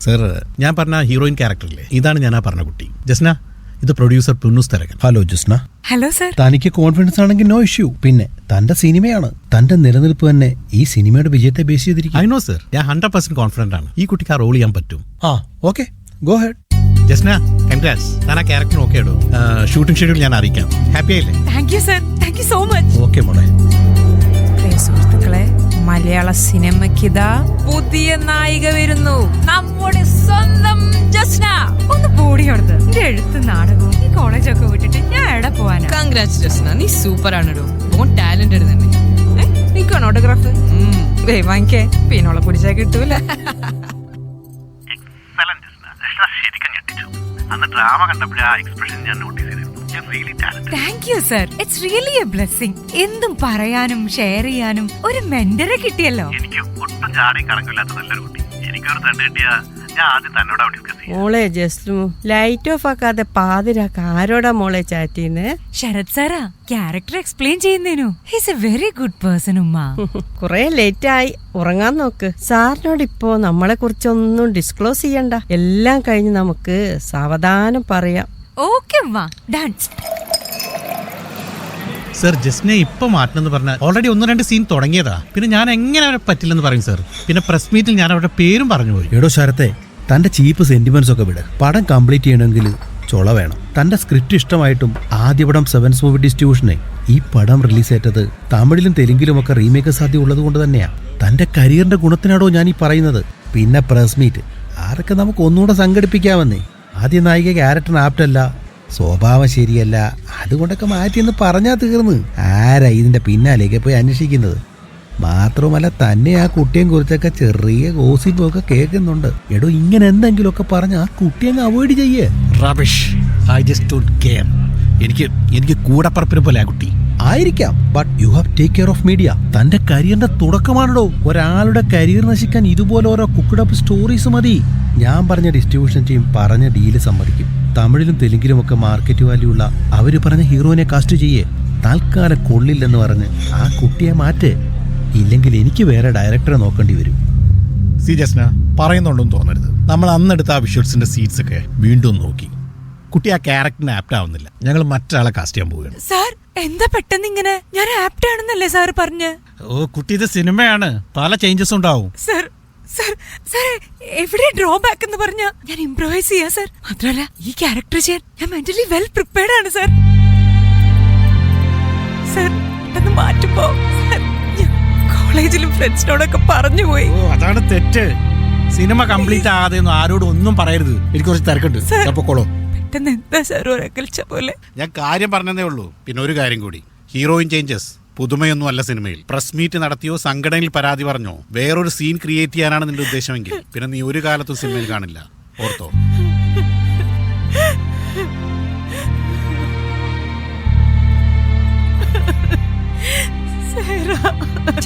സർ ഞാൻ പറഞ്ഞ ഹീറോയിൻ ക്യാരക്ടറില്ലേ ഇതാണ് ഞാൻ ആ പറഞ്ഞ കുട്ടി. ജസ്ന ഇത് producer Punnoose Tharakan. Hello Jasna hello sir തനിക്ക് കോൺഫിഡൻസ് ആണെങ്കിൽ നോ ഇഷ്യൂ പിന്നെ തന്റെ സിനിമയാണ്. തന്റെ നിലനിൽപ്പ് തന്നെ ഈ സിനിമയുടെ വിജയത്തെ ബേസ് ചെയ്തിരിക്കും. ഐ നോ സർ ഞാൻ ഹൺഡ്രഡ് പെർസെന്റ് കോൺഫിഡന്റ് ആണ്. ഈ കുട്ടിക്ക് ആ റോൾ ചെയ്യാൻ പറ്റും. ആ okay go ahead Jasna congrats താൻ ആ ക്യാരക്ടർ ഓക്കെ ഇടൂ. ഷൂട്ടിംഗ് ഷെഡ്യൂൾ ഞാൻ അറിയിക്കാം. ഹാപ്പി ആയില്ലേ? Thank you sir thank you so much okay മോളെ. മലയാള സിനിമയ്ക്കിതാ പുതിയ നായിക വരുന്നു. നമ്മുടെ സ്വന്തം ജസ്ന. ഒന്ന് പൂടി കൊടുത്ത് എന്റെ എഴുത്ത് നാടകവും ഈ കോളേജൊക്കെ വിട്ടിട്ട് ഞാൻ എവിടെ പോവാനാ? കൺഗ്രാറ്റ്സ് ജസ്ന. നീ സൂപ്പർ ആണെടോ ഓൺ ടാലന്റഡ് തന്നെ നീക്കാണ് ഓട്ടോഗ്രാഫ് വാങ്ങിക്കേ. പിന്നോളെ പിടിച്ചാ കിട്ടൂല. ശരിക്കും ഞെട്ടിച്ചു. അന്ന് ഡ്രാമ കണ്ടപ്പോഴാ ആ എക്സ്പ്രഷൻ ഞാൻ notice talent thank you sir it's really a blessing എന്തും പറയാനും ഷെയർ ചെയ്യാനും ഒരു മെന്ററെ കിട്ടിയല്ലോ. എനിക്ക് ഒട്ടും ചാടി കറങ്ങില്ലാത്ത നല്ലൊരു കുട്ടി. എനിക്കൊരു തന്നെ കിട്ടിയ മോളെ ജസ്റ്റ് ലൈറ്റ് ഓഫ് ആക്കാതെ പാതിരാക്ക് ആരോടാ മോളെ ചാറ്റ് ചെയ്യുന്നേ? ശരത് സാറാ ക്യാരക്ടർ എക്സ്പ്ലെയിൻ ചെയ്യുന്നതിനു he's a very good person ഉമ്മ. കുറെ ലേറ്റ് ആയി. ഉറങ്ങാൻ നോക്ക്. സാറിനോട് ഇപ്പോ നമ്മളെ കുറിച്ചൊന്നും ഡിസ്ക്ലോസ് ചെയ്യണ്ട. എല്ലാം കഴിഞ്ഞ് നമുക്ക് സാവധാനം പറയാം. ഓക്കെ ഉമ്മ ഡാൻസ് സർ ജസ്നെ ഇപ്പൊ മാറ്റണമെന്ന് പറഞ്ഞാൽ ഓൾറെഡി ഒന്ന് രണ്ട് സീൻ തുടങ്ങിയതാ. പിന്നെ ഞാൻ എങ്ങനെ അവരെ പറ്റില്ലെന്ന് പറയും സർ പിന്നെ പ്രസ് മീറ്റിൽ ഞാൻ അവരുടെ പേരും പറഞ്ഞു പോയി. എടോ ശരത്തെ തന്റെ ചീപ്പ് സെന്റിമെന്റ്സ് ഒക്കെ വിട്. പടം കംപ്ലീറ്റ് ചെയ്യണമെങ്കിൽ ചൊള വേണം. തന്റെ സ്ക്രിപ്റ്റ് ഇഷ്ടമായിട്ടും ആദ്യ പടം സെവൻസ് മൂവി ഡിസ്ട്രിബ്യൂഷനെ ഈ പടം റിലീസ് ചെയ്തത് തമിഴിലും തെലുങ്കിലും ഒക്കെ റീമേക്ക് സാധ്യത ഉള്ളത് കൊണ്ട് തന്നെയാ. തന്റെ കരിയറിന്റെ ഗുണത്തിനാടോ ഞാൻ ഈ പറയുന്നത്. പിന്നെ പ്രസ് മീറ്റ് ആരൊക്കെ നമുക്ക് ഒന്നുകൂടെ സംഘടിപ്പിക്കാമെന്നേ? ആദ്യ നായിക ക്യാരക്ടറിന് ആപ്റ്റല്ല സ്വഭാവം ശരിയല്ല. അതുകൊണ്ടൊക്കെ മാറ്റിയെന്ന് പറഞ്ഞാൽ തീർന്ന്. ആരാ ഇതിന്റെ പിന്നാലേക്ക് പോയി അന്വേഷിക്കുന്നത്? മാത്രവുമല്ല തന്നെ ആ കുട്ടിയെ കുറിച്ചൊക്കെ ചെറിയ ഗോസിപ്പ് ഒക്കെ കേൾക്കുന്നുണ്ട്. എടോ ഇങ്ങനെ എന്തെങ്കിലുമൊക്കെ പറഞ്ഞ് ആ കുട്ടിയെ അവോയ്ഡ് ചെയ്യേ. Rubbish I just don't care എനിക്ക് എനിക്ക് കൂടപ്പറപ്പിനെ പോലെ ആ കുട്ടി. ആയിരിക്കാം but you have take care of media തന്റെ കരിയറിന്റെ തുടക്കമാണല്ലോ ഒരാളുടെ കരിയർ നശിക്കാൻ ഇതുപോലെ ഓരോ കുക്കഡപ്പ് സ്റ്റോറീസ് മതി. ഞാൻ പറഞ്ഞ ഡിസ്ട്രിബ്യൂഷൻ ടീം പറഞ്ഞ ഡീൽ സമ്മതിക്കും. തമിഴിലും തെലുങ്കിലും ഒക്കെ മാർക്കറ്റ് വാല്യൂ ഉള്ള അവർ പറഞ്ഞ ഹീറോനെ കാസ്റ്റ് ചെയ്യേ. തൽക്കാലം കൊള്ളില്ലെന്ന് പറഞ്ഞ് ആ കുട്ടിയെ മാറ്റേ. ഇല്ലെങ്കിൽ എനിക്ക് വേറെ ഡയറക്ടറെ നോക്കേണ്ടി വരും. സി ജസ്ന പറയുന്നുണ്ടെന്ന് തോന്നരുത്. നമ്മൾ അന്നെടുത്ത ആ വിഷ്വൽസിന്റെ സീറ്റ്സ് ഒക്കെ വീണ്ടും നോക്കി. കുട്ടി ആ ക്യാരക്ടറിന് ആപ്റ്റ് ആവുന്നില്ല. ഞങ്ങൾ മറ്റൊരാളെ കാസ്റ്റ് ചെയ്യാൻ പോവുകയാണ്. സാർ എന്താ പെട്ടെന്ന് ഇങ്ങനെ? ഞാൻ ആപ്റ്റ് ആണെന്നല്ലേ സാർ പറഞ്ഞ്? ഓ കുട്ടി ഇത് സിനിമയാണ് പല ചേഞ്ചസ് ഉണ്ടാവും. സർ സർ സർ എവിടെ ഡ്രോബാക്ക് എന്ന് പറഞ്ഞ? ഞാൻ ഇംപ്രവൈസ് ചെയ്യാ സർ. മാത്രമല്ല ഈ ക്യാരക്ടർ ചെയ്യാൻ ഞാൻ മെന്റലി വെൽ പ്രിപ്പയർഡ് ആണ് സർ. സർ പെട്ടെന്ന് മാറ്റുമ്പോ സർ ഞാൻ കോളേജിലും ഫ്രണ്ട്സിനോടൊക്കെ പറഞ്ഞു പോയി. അതാണ് തെറ്റ്. സിനിമ കംപ്ലീറ്റ് ആകാതെ ഒന്നും ആരോടും ഒന്നും പറയരുത്. എനിക്ക് കുറച്ച് തിരക്കുണ്ട്. പെട്ടെന്ന് എന്താ സാർ പോലെ? ഞാൻ കാര്യം പറഞ്ഞതേ ഉള്ളൂ. പിന്നെ ഒരു കാര്യം കൂടി. ഹീറോയിൻ ചേഞ്ചസ് പുതുമയൊന്നും അല്ല സിനിമയിൽ. പ്രസ് മീറ്റ് നടത്തിയോ സംഘടനയിൽ പരാതി പറഞ്ഞോ? വേറൊരു സീൻ ക്രിയേറ്റ് ചെയ്യാനാണ് നിന്റെ ഉദ്ദേശമെങ്കിൽ. പിന്നെ നീ ഒരു കാലത്തും സിനിമയിൽ കാണില്ല. Ortho?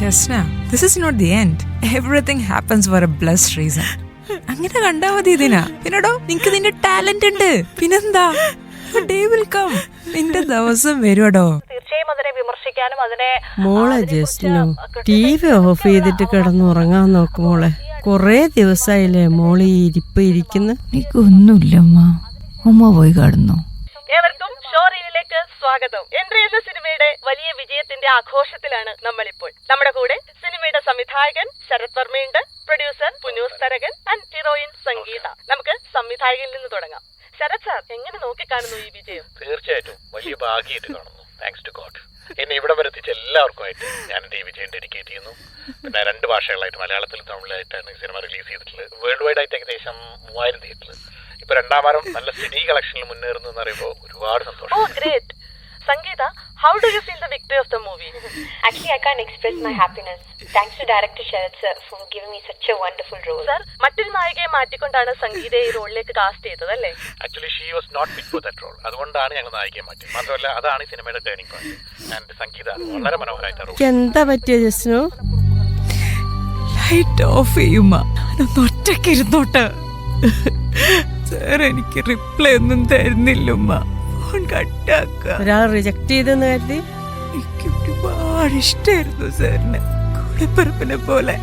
Jasna this is not the end happens for a blessed reason അങ്ങനെ കണ്ടാ മതി ഇതിനാ. പിന്നെടോ നിനക്ക് നിന്റെ ടാലന്റ് ഉണ്ട്. പിന്നെന്താ? ഡേ വിൽ കം നിന്റെ ദിവസം വരുവടോ. വിമർശിക്കാനും അതിനെ മോളെ ജസ്റ്റിനു ടി വി ഓഫ് ചെയ്തിട്ട് കിടന്നുറങ്ങാൻ നോക്ക് മോളെ. കൊറേ ദിവസായില്ലേ മോൾ ഈ ഇരിപ്പ് ഇരിക്കുന്ന. എനിക്കൊന്നുമില്ല അമ്മ അമ്മ പോയി കാണുന്നു ഏവർക്കും ഷോറീനിലേക്ക് സ്വാഗതം. എൻട്രി എന്ന സിനിമയുടെ വലിയ വിജയത്തിന്റെ ആഘോഷത്തിലാണ് നമ്മളിപ്പോൾ. നമ്മുടെ കൂടെ സിനിമയുടെ സംവിധായകൻ Sarath വർമ്മയുണ്ട്. Producer Punnoose Tharakan and heroine Sangeetha. നമുക്ക് സംവിധായകനിൽ നിന്ന് തുടങ്ങാം. ശരത് സാർ എങ്ങനെ നോക്കിക്കാണുന്നു ഈ വിജയം? തീർച്ചയായിട്ടും. വലിയ ഭാഗ്യമായിട്ട് കാണുന്നു. താങ്ക്സ് ടു ഗോഡ് എന്നെ ഇവിടെ വരെ എത്തിച്ച എല്ലാവർക്കുമായിട്ട് ഞാൻ എന്റെ വിജയം ഡെഡിക്കേറ്റ് ചെയ്യുന്നു. പിന്നെ രണ്ട് ഭാഷകളായിട്ട് മലയാളത്തിലും തമിഴിലായിട്ടാണ് സിനിമ റിലീസ് ചെയ്തിട്ടുള്ളത്. വേൾഡ് വൈഡ് ആയിട്ട് ഏകദേശം മൂവായിരം തിയേറ്ററിൽ ഇപ്പൊ രണ്ടാം വാരം നല്ല സ്റ്റഡി കളക്ഷനിൽ മുന്നേറുന്നു എന്ന് പറയുമ്പോൾ ഒരുപാട് സന്തോഷം. Great how do you feel the victory of the movie? Movie Actually, I can't express my happiness. Thanks to director Sharad sir for giving me such a wonderful role. Sir മറ്റൊരു നായികയെ മാറ്റിക്കൊണ്ടാണ് സംഗീതയെ ഈ റോളിലേക്ക് കാസ്റ്റ് ചെയ്തത് അല്ലേ? Actually she was not fit for that role അതുകൊണ്ടാണ് ഞങ്ങൾ നായികയെ മാറ്റി മാത്രമല്ല അതാണ് ഈ സിനിമയുടെ ടേണിംഗ് പോയിന്റ് ആൻഡ് സംഗീത വളരെ മനോഹരമായിട്ട് റോൾ എന്താ പറ്റിയ ജസ്നു ലൈറ്റ് ഓഫ് ചെയ്യുമ്മ ഞാനൊന്ന് ഒറ്റയ്ക്ക് ഇരുന്നോട്ട്. സാർ എനിക്ക് റിപ്ലൈ ഒന്നും തരുന്നില്ലുമ്മ. ഫോൺ കട്ടാക്ക. ഒരാൾ റിജക്ട് ചെയ്തെന്ന് കരുതി? എനിക്ക് ഒരുപാട് ഇഷ്ടമായിരുന്നു സാറിന് കൂടെപ്പിറപ്പിനെ പോലെ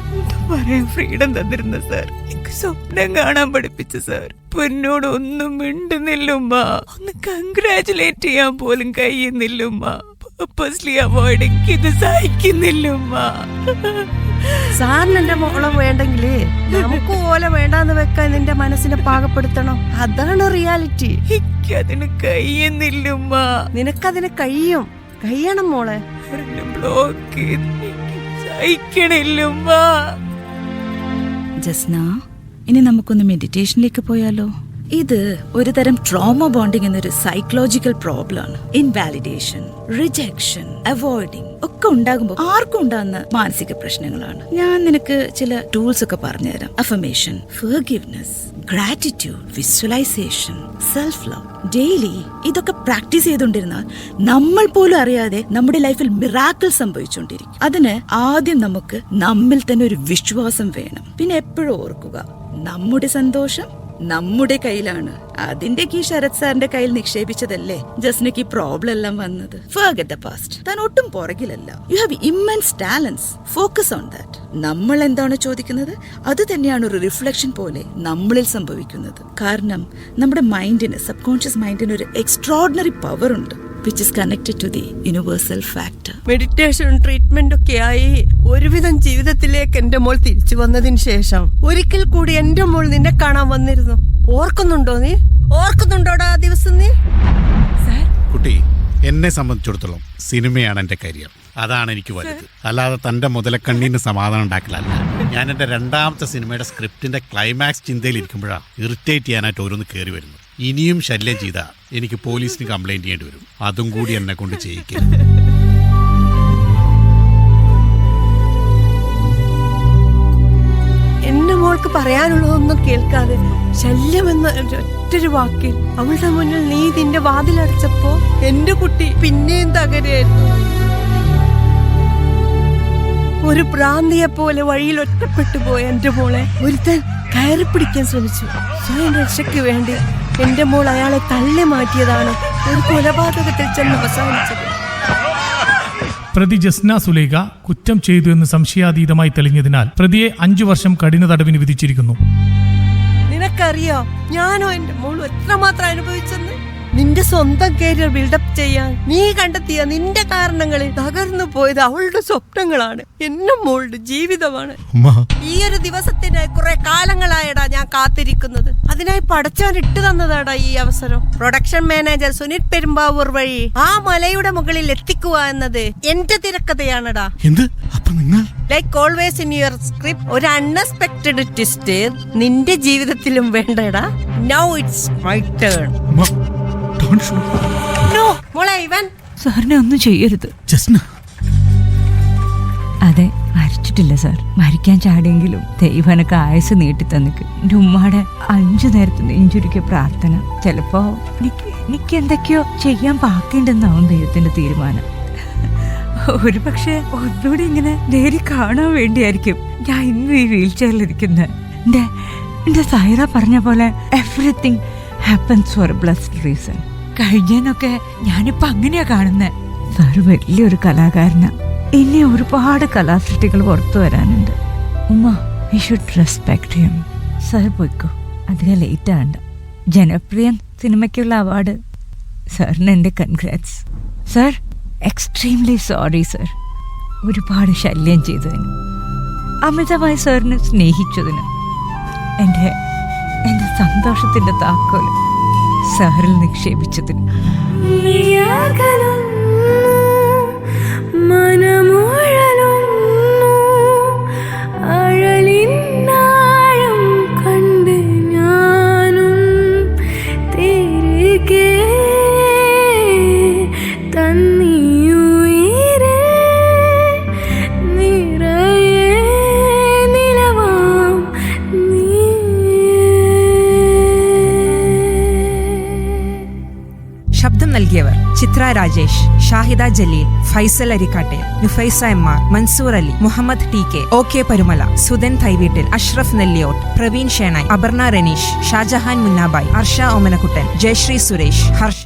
പറയാൻ ഫ്രീഡം തന്നിരുന്ന സാർ എനിക്ക് സ്വപ്നം കാണാൻ പഠിപ്പിച്ചു സാർ എന്നോട് ഒന്നും മിണ്ടുന്നില്ലുമ്മ. ഒന്ന് കൺഗ്രാചുലേറ്റ് ചെയ്യാൻ പോലും കഴിയുന്നില്ലുമ്മ. Purposely അവോയ്ഡ് ഇത് സഹിക്കുന്നില്ല സാറിന് എന്റെ മോളം വേണ്ടെങ്കിലേ നമുക്ക് ഓല വേണ്ടാന്ന് വെക്കാൻ നിന്റെ മനസ്സിനെ പാകപ്പെടുത്തണം. അതാണ് റിയാലിറ്റി എനിക്കതിന് കഴിയുന്നില്ല നിനക്കതിന് കഴിയും. കഴിയണം മോളെ. ബ്ലോക്ക് സഹിക്കണില്ല ജസ്ന ഇനി നമുക്കൊന്ന് മെഡിറ്റേഷനിലേക്ക് പോയാലോ? ഇത് ഒരു തരം ട്രോമ ബോണ്ടിങ് എന്നൊരു സൈക്കോളജിക്കൽ പ്രോബ്ലം ആണ്. ഇൻവാലിഡേഷൻ റിജക്ഷൻ അവോയ്ഡിങ് ഒക്കെ ഉണ്ടാകുമ്പോൾ ആർക്കും ഉണ്ടാകുന്ന മാനസിക പ്രശ്നങ്ങളാണ്. ഞാൻ നിനക്ക് ചില ടൂൾസ് ഒക്കെ പറഞ്ഞുതരാം. Affirmation forgiveness gratitude visualisation self love daily ഇതൊക്കെ പ്രാക്ടീസ് ചെയ്തുകൊണ്ടിരുന്നാൽ നമ്മൾ പോലും അറിയാതെ നമ്മുടെ ലൈഫിൽ മിറാക്കിൾ സംഭവിച്ചുകൊണ്ടിരിക്കും. അതിന് ആദ്യം നമുക്ക് നമ്മിൽ തന്നെ ഒരു വിശ്വാസം വേണം. പിന്നെ എപ്പോഴും ഓർക്കുക നമ്മുടെ സന്തോഷം നമ്മുടെ കയ്യിലാണ്. അതിന്റെ കീ ശരത് സാറിന്റെ കയ്യിൽ നിക്ഷേപിച്ചതല്ലേ? ജസ്നയ്ക്ക് പ്രോബ്ലം എല്ലാം വന്നത്. ഫർഗറ്റ് ദ പാസ്റ്റ് താൻ ഒട്ടും പുറകിലല്ല. You have immense talents focus on that നമ്മൾ എന്താണ് ചോദിക്കുന്നത്? അത് തന്നെയാണ് ഒരു റിഫ്ലക്ഷൻ പോലെ നമ്മളിൽ സംഭവിക്കുന്നത്. കാരണം നമ്മുടെ മൈൻഡിന് സബ് കോൺഷ്യസ് മൈൻഡിന് ഒരു എക്സ്ട്രോർഡിനറി പവർ ഉണ്ട്. Which is connected to the universal factor meditation treatment ഒക്കെ ആയി ഒരുവിധം ജീവിതത്തിലേക്ക് എന്റെ മോൾ തിരിച്ചു വന്നതിന് ശേഷം ഒരിക്കൽ കൂടി എന്റെ മോൾ നിന്നെ കാണാൻ വന്നിരുന്നു. ഓർക്കുന്നുണ്ടോ നീ? ഓർക്കുന്നുണ്ടോടാ ആ ദിവസം നീ? കുട്ടി എന്നെ സംബന്ധിച്ചിടത്തോളം സിനിമയാണ് എന്റെ കരിയർ. അതാണ് എനിക്ക് വലുത്. അല്ലാതെ തന്റെ മുതലക്കണ്ണീന് സമാധാനം ഉണ്ടാക്കലല്ല. ഞാൻ എന്റെ രണ്ടാമത്തെ സിനിമയുടെ സ്ക്രിപ്റ്റിന്റെ ക്ലൈമാക്സ് ചിന്തയിൽ ഇരിക്കുമ്പോഴാണ് ഇറിറ്റേറ്റ് ചെയ്യാനായിട്ട് ഓരോന്ന് കയറി വരുന്നത്. ഇനിയും ശല്യം ചെയ്താൽ എനിക്ക് പോലീസിന് കംപ്ലൈന്റ് ചെയ്യേണ്ടി വരും. അതും കൂടി എന്നെ കൊണ്ട് ചെയ്യിക്കും എന്റെ മോൾക്ക് പറയാനുള്ളതൊന്നും കേൾക്കാതെ ശല്യമെന്ന ഒറ്റൊരു വാക്കിൽ അവളുടെ മുന്നിൽ നീ ഇതിന്റെ വാതിലടച്ചപ്പോ എന്റെ കുട്ടി പിന്നെയും തകരായിരുന്നു ഒരു പ്രാന്തിയെ പോലെ വഴിയിൽ ഒറ്റപ്പെട്ടു പോയ എന്റെ മോളെ ഒരുത്തൻ കയറി പിടിക്കാൻ ശ്രമിച്ചു. സ്വയം രക്ഷയ്ക്ക് വേണ്ടി എന്റെ മോൾ അയാളെ തള്ളി മാറ്റിയതാണ് ഒരു കൊലപാതകത്തിൽ ചെന്ന് അവസാനിച്ചത്. പ്രതി ജസ്ന സുലേഖ കുറ്റം ചെയ്തു എന്ന് സംശയാതീതമായി തെളിഞ്ഞതിനാൽ പ്രതിയെ അഞ്ചു വർഷം കഠിന തടവിന് വിധിച്ചിരിക്കുന്നു. നിനക്കറിയോ? ഞാനോ എന്റെ മോൾ എത്രമാത്രം അനുഭവിച്ചെന്ന്? നിന്റെ സ്വന്തം കരിയർ ബിൽഡപ്പ് ചെയ്യാൻ നീ കണ്ടെത്തിയ നിന്റെ കാരണങ്ങളിൽ തകർന്നു പോയത് അവളുടെ സ്വപ്നങ്ങളാണ്. എന്നും മോളുടെ ജീവിതമാണ്. ഈ ഒരു ദിവസത്തിനായി കുറെ കാലങ്ങളായടാ ഞാൻ കാത്തിരിക്കുന്നത്. അതിനായി പടച്ചാൻ ഇട്ടു തന്നതാടാ ഈ അവസരം. പ്രൊഡക്ഷൻ മാനേജർ സുനിൽ പെരുമ്പാവൂർ വഴി ആ മലയുടെ മുകളിൽ എത്തിക്കുക എന്നത് എന്റെ തിരക്കഥയാണടാ. എന്ത്? അപ്പൊ നിങ്ങൾ? Like always in your script ഒരു അൺഎക്സ്പെക്ടഡ് ട്വിസ്റ്റ് നിന്റെ ജീവിതത്തിലും വേണ്ടടാ. നൗ ഇറ്റ്സ് മൈ ടേൺ മോളെ ഇവൻ. സാറിനെ ഒന്നും ചെയ്യരുത്. ജസ്ന. അതെ മരിച്ചിട്ടില്ല സാർ. മരിക്കാൻ ചാടിയെങ്കിലും ദൈവനൊക്കെ ആയസ് നീട്ടി തന്നിക്ക് എന്റെ ഉമ്മാടെ അഞ്ചു നേരത്തെ നെഞ്ചുരുക്കിയ പ്രാർത്ഥന. ചിലപ്പോ എനിക്ക് എനിക്ക് എന്തൊക്കെയോ ചെയ്യാൻ ബാക്കിയുണ്ടെന്നാവും ദൈവത്തിന്റെ തീരുമാനം. ഒരു പക്ഷേ ഒന്നുകൂടി ഇങ്ങനെ നേരി കാണാൻ വേണ്ടിയായിരിക്കും ഞാൻ ഇന്ന് ഈ വീൽ ചെയറിലിരിക്കുന്നത് എന്റെ എന്റെ സൈറ പറഞ്ഞ പോലെ everything happens for blessed reason കഴിഞ്ഞതിനൊക്കെ ഞാനിപ്പോ അങ്ങനെയാ കാണുന്നത് സാർ വലിയൊരു കലാകാരനാ. ഇനി ഒരുപാട് കലാസൃഷ്ടികൾ പുറത്തു വരാനുണ്ട്. ഉമ്മ we should respect him sir പോയിക്കോ. അധികം ലേറ്റ് ആണ്ട ജനപ്രിയ സിനിമയ്ക്കുള്ള അവാർഡ്. സാറിന് എന്റെ congrats sir extremely sorry sir ഒരുപാട് ശല്യം ചെയ്തതിന്. അമിതമായി സാറിനെ സ്നേഹിച്ചതിന്. എന്റെ എന്റെ സന്തോഷത്തിന്റെ താക്കോൽ. സാറിൽ നിക്ഷേപിച്ചതിന് Chithra Rajesh Shahida Jaleel Faisal Arikkatte Nufaisa M R Mansoor Ali Muhammad T K O K Parumala Sudhan Thaiveettil Ashraf Nelliyott Praveen Shenoy Aparna Ranish Shajahan Munnabai Arsha Omanakuttan Jayasree Suresh Harsha